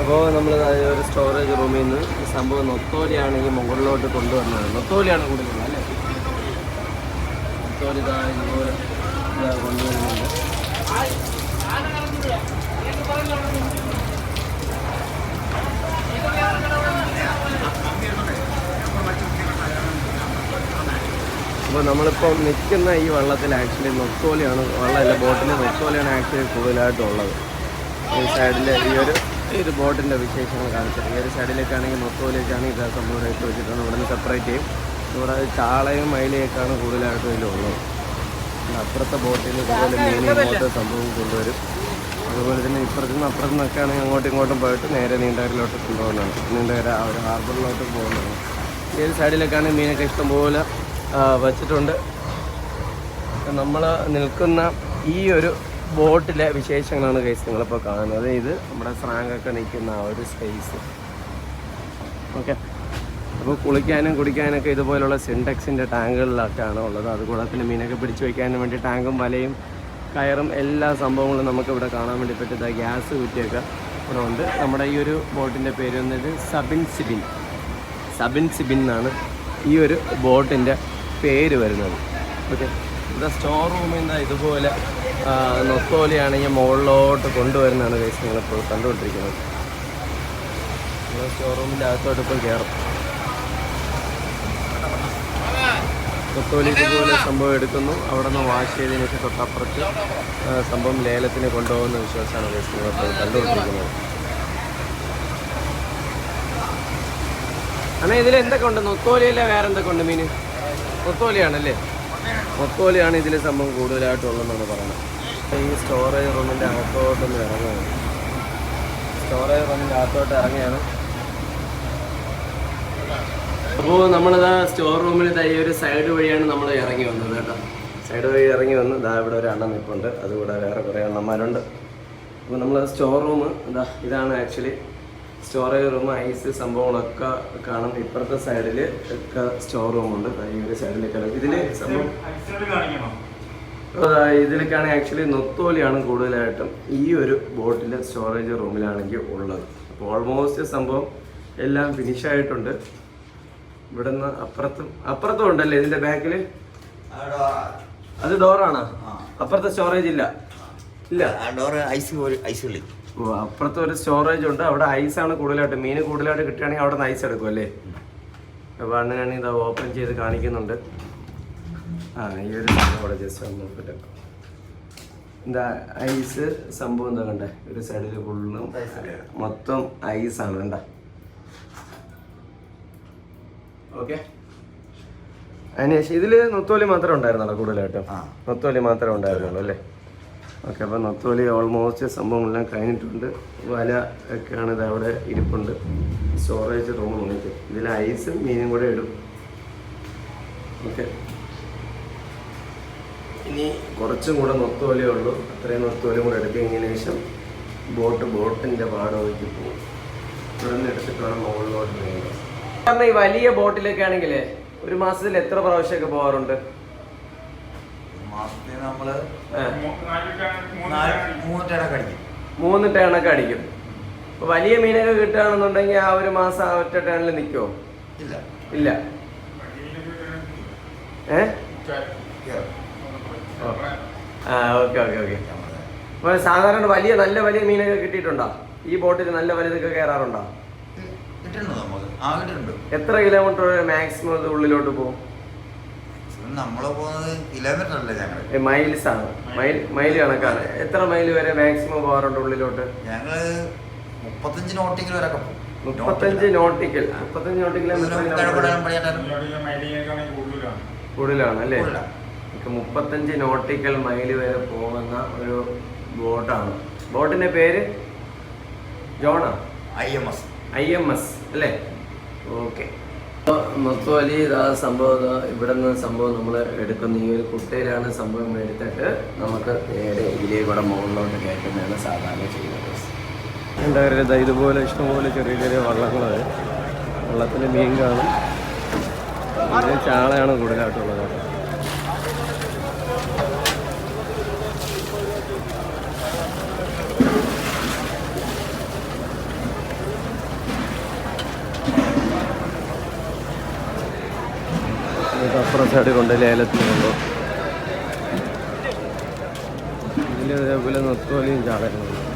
അപ്പോൾ നമ്മൾ ഒരു സ്റ്റോറേജ് റൂമിൽ നിന്ന് ഈ സംഭവം നൊത്തോലിയാണ് ഈ മുകളിലോട്ട് കൊണ്ടുവന്നത് നൊത്തോലിയാണ് കൂടുതൽ അല്ലേ? നൊത്തോലി കൊണ്ടുവരുന്നുണ്ട്. അപ്പോൾ നമ്മളിപ്പോൾ നിൽക്കുന്ന ഈ വള്ളത്തിൽ ആക്ച്വലി നൊത്തോലിയാണ് വള്ളമല്ല ബോട്ടിൽ നൊത്തോലിയാണ് ആക്ച്വലി കൂടുതലായിട്ടുള്ളത്. ഈ സൈഡിൽ ഈ ഒരു ഈ ഒരു ബോട്ടിന്റെ വിശേഷങ്ങൾ കാണിച്ചിട്ട് ഈ ഒരു സൈഡിലേക്കാണെങ്കിൽ മൊത്തത്തിലേക്കാണെങ്കിൽ ഇത് സംഭവം വെച്ചിട്ടുണ്ട് വെച്ചിട്ടാണ് ഇവിടെ നിന്ന് സെപ്പറേറ്റ് ചെയ്യും. ഇവിടെ ചാളയും മയിലയൊക്കെയാണ് കൂടുതലായിട്ടും ഇതിലുള്ളത്. പിന്നെ അപ്പുറത്തെ ബോട്ടിൽ നിന്ന് ഇതുപോലെ മീൻ ഇങ്ങോട്ട് സംഭവം കൊണ്ടുവരും. അതുപോലെ തന്നെ ഇപ്പുറത്തു നിന്ന് അപ്പുറത്തു നിന്നൊക്കെ ആണെങ്കിൽ അങ്ങോട്ടും ഇങ്ങോട്ടും പോയിട്ട് നേരെ നീണ്ടകരയിലോട്ട് കൊണ്ടുപോകുന്നതാണ് നീണ്ടകര ആ ഒരു ഹാർബറിലോട്ട് പോകുന്നതാണ് ഈ ഒരു സൈഡിലൊക്കെയാണ് മീനൊക്കെ ഇഷ്ടംപോലെ വച്ചിട്ടുണ്ട്. നമ്മൾ നിൽക്കുന്ന ഈ ഒരു ബോട്ടിലെ വിശേഷങ്ങളാണ് കേസ് നിങ്ങളിപ്പോൾ കാണുന്നത്. ഇത് നമ്മുടെ സ്രാങ്കൊക്കെ നിൽക്കുന്ന ആ ഒരു സ്പേസ് ഓക്കെ അപ്പോൾ കുളിക്കാനും കുടിക്കാനൊക്കെ ഇതുപോലുള്ള സിൻഡെക്സിന്റെ ടാങ്കുകളിലൊക്കെയാണ് ഉള്ളത്. അതുകൂടാതെ തന്നെ മീനൊക്കെ പിടിച്ചു വയ്ക്കാനും വേണ്ടി ടാങ്കും വലയും കയറും എല്ലാ സംഭവങ്ങളും നമുക്ക് ഇവിടെ കാണാൻ വേണ്ടി പറ്റുന്ന ഗ്യാസ് കുറ്റിയൊക്കെ ഇവിടെ ഉണ്ട്. നമ്മുടെ ഈ ഒരു ബോട്ടിന്റെ പേര് വന്നത് സബിൻ സിബിൻ. സബിൻ സിബിൻ എന്നാണ് ഈ ഒരു ബോട്ടിന്റെ പേര് വരുന്നത്. ഓക്കെ ഇവിടെ സ്റ്റോർ റൂമിൽ നിന്ന് ഇതുപോലെ നൊത്തോലിയാണെങ്കിൽ മുകളിലോട്ട് കൊണ്ടുവരുന്നതാണ് കേസ് നിങ്ങളിപ്പോൾ കണ്ടുകൊണ്ടിരിക്കുന്നത്. സ്റ്റോർ റൂമിന്റെ അകത്തോട്ട് ഇപ്പം കയറും നൊത്തോലി ഇതുപോലെ സംഭവം എടുക്കുന്നു. അവിടെ നിന്ന് വാഷ് ചെയ്തതിന് ശേഷം തൊട്ടപ്പുറത്ത് സംഭവം ലേലത്തിന് കൊണ്ടുപോകുന്ന വിശ്വാസമാണ് കേസ് നിങ്ങളിപ്പോൾ കണ്ടുകൊണ്ടിരിക്കുന്നത്. അണ്ണാ ഇതിൽ എന്തൊക്കെ ഉണ്ട്? നൊത്തോലിയല്ല വേറെ എന്തൊക്കെ ഉണ്ട് മീൻ? നൊത്തോലിയാണല്ലേ? നൊത്തോലിയാണ് ഇതിൽ സംഭവം കൂടുതലായിട്ടുള്ളതെന്നാണ് പറയുന്നത്. ഈ സ്റ്റോറേജ് റൂമിന്റെ അകത്തോട്ടൊന്ന് ഇറങ്ങുകയാണ്. സ്റ്റോറേജ് റൂമിന്റെ അകത്തോട്ട് ഇറങ്ങിയാണ് അപ്പോൾ നമ്മളിതാ സ്റ്റോർ റൂമിൽ ഈ ഒരു സൈഡ് വഴിയാണ് നമ്മൾ ഇറങ്ങി വന്നത് കേട്ടോ. സൈഡ് വഴി ഇറങ്ങി വന്ന് ഇതാ ഇവിടെ ഒരു അണ്ണൻ നിൽപ്പുണ്ട് അതുകൂടെ വേറെ കുറേ അണ്ണന്മാരുണ്ട്. അപ്പോൾ നമ്മൾ സ്റ്റോർ റൂം ഇതാ ഇതാണ് ആക്ച്വലി സ്റ്റോറേജ് റൂം ഐസ് സംഭവങ്ങളൊക്കെ കാണും. ഇപ്പുറത്തെ സൈഡിൽ ഒക്കെ സ്റ്റോർ റൂമുണ്ട് ഈ ഒരു സൈഡിലേക്കാണ് ഇതിൽ സംഭവം ഇതിലേക്കാണ് ആക്ച്വലി നൊത്തോലിയാണ് കൂടുതലായിട്ടും ഈ ഒരു ബോട്ടിലെ സ്റ്റോറേജ് റൂമിലാണെങ്കിൽ ഉള്ളത്. അപ്പോൾ ഓൾമോസ്റ്റ് സംഭവം എല്ലാം ഫിനിഷ് ആയിട്ടുണ്ട്. ഇവിടുന്ന് അപ്പുറത്തും അപ്പുറത്തും ഉണ്ടല്ലേ ഇതിന്റെ ബാക്കിൽ അത് ഡോറാണോ അപ്പുറത്തെ സ്റ്റോറേജ് ഇല്ല. ഇല്ല ഡോറ് ഐസ് ഐസ് ഓ അപ്പുറത്ത് ഒരു സ്റ്റോറേജ് ഉണ്ട്. അവിടെ ഐസാണ് കൂടുതലായിട്ട് മീൻ കൂടുതലായിട്ട് കിട്ടുകയാണെങ്കിൽ അവിടെ നിന്ന് ഐസ് എടുക്കും അല്ലേ? അപ്പോൾ അണ്ണനാണെങ്കിൽ ഇത് ഓപ്പൺ ചെയ്ത് കാണിക്കുന്നുണ്ട്. ആ ഈ ഒരു സംഭവം അവിടെ ജസ്റ്റ് ഒന്ന് നോക്കട്ടെ. എന്താ ഐസ് സംഭവം എന്താ കണ്ടേ? ഒരു സൈഡിൽ ഫുള്ളും മൊത്തം ആണ് കണ്ട? ഓക്കെ അതിനുശേഷം ഇതിൽ നൊത്തോലി മാത്രമേ ഉണ്ടായിരുന്നുള്ളൂ കൂടുതലായിട്ടും? ആ. നൊത്തോലി മാത്രമേ ഉണ്ടായിരുന്നുള്ളൂ അല്ലേ? ഓക്കെ അപ്പോൾ നത്തോലി ഓൾമോസ്റ്റ് സംഭവങ്ങളെല്ലാം കഴിഞ്ഞിട്ടുണ്ട്. വല ഒക്കെയാണ് ഇത് അവിടെ ഇരിപ്പുണ്ട്. സ്റ്റോറേജ് റൂം വന്നിട്ട്. ഇതിൽ ഐസും മീനും കൂടെ ഇടും. ഓക്കെ. ഇനി കുറച്ചും കൂടെ നൊത്തോലിയേ ഉള്ളൂ. അത്രയും നൊത്തോലിയും കൂടെ എടുക്കുന്നതിന് ശേഷം ബോട്ട് ബോട്ടിന്റെ വാടകയ്ക്ക് പോകും. തുടർന്ന് എടുത്തിട്ട് വേണം മുകളിലോട്ട് കാരണം ഈ വലിയ ബോട്ടിലൊക്കെ ആണെങ്കിൽ ഒരു മാസത്തിൽ എത്ര പ്രാവശ്യമൊക്കെ പോകാറുണ്ട്? മാസത്തിൽ നമ്മൾ മൂന്ന് ടേണൊക്കെ അടിക്കും. മൂന്ന് ടേണൊക്കെ അടിക്കും. വലിയ മീനൊക്കെ കിട്ടുകയാണെന്നുണ്ടെങ്കിൽ ആ ഒരു മാസം ആ ഒറ്റ ടേണിൽ നിൽക്കുമോ ഇല്ല. ഇല്ല. ഏ. ഓ. ആ ഓക്കെ ഓക്കെ ഓക്കെ. അപ്പൊ സാധാരണ വലിയ നല്ല വലിയ മീനൊക്കെ കിട്ടിയിട്ടുണ്ടോ? ഈ ബോട്ടിൽ നല്ല വലുതൊക്കെ കയറാറുണ്ടോ? എത്ര കിലോമീറ്റർ മാക്സിമം ഉള്ളിലോട്ട് പോകും? നമ്മൾ പോകുന്നത് കിലോമീറ്റർ അല്ലേ ഞങ്ങൾ മൈൽസ് ആണ്. മൈൽ മൈൽ കണക്കാണ്. എത്ര മൈൽ വരെ മാക്സിമം പോകാറുണ്ട് ഉള്ളിലോട്ട്? ഞങ്ങൾ മുപ്പത്തഞ്ച് നോട്ടിക്കൽ വരെ പോകും. മുപ്പത്തഞ്ച് നോട്ടിക്കൽ മുപ്പത്തഞ്ച് നോട്ടിക്കൽ കൂടുതലാണ്. അല്ലേ? മുപ്പത്തഞ്ച് നോട്ടിക്കൽ മൈൽ വരെ പോകുന്ന ഒരു ബോട്ടാണ്. ബോട്ടിന്റെ പേര്? ജോണ? I M S. I M S അല്ലേ? ഓക്കെ. മൊത്തവലി ഇതാ സംഭവം ഇവിടെ നിന്ന് സംഭവം നമ്മൾ എടുക്കുന്ന. ഈ ഒരു കുട്ടയിലാണ് സംഭവം എടുത്തിട്ട് നമുക്ക് നേരെ ഇതിലേ കൂടെ മുകളിലോട്ട് കയറ്റുന്നതാണ് സാധാരണ ചെയ്യുന്നത്. പറയുക ഇതുപോലെ ഇഷ്ടംപോലെ ചെറിയ ചെറിയ വള്ളങ്ങൾ വള്ളത്തിൽ മീൻ കാണും. ചാളയാണ് കൂടുതലായിട്ടുള്ളത് കേട്ടോ. അപ്പുറം സൈഡിൽ കൊണ്ട് ലേലത്തിന് കൊണ്ടുപോകും ഇതിൽ ഇതേപോലെ നിർത്തുവലിയും ചാടകളുണ്ട്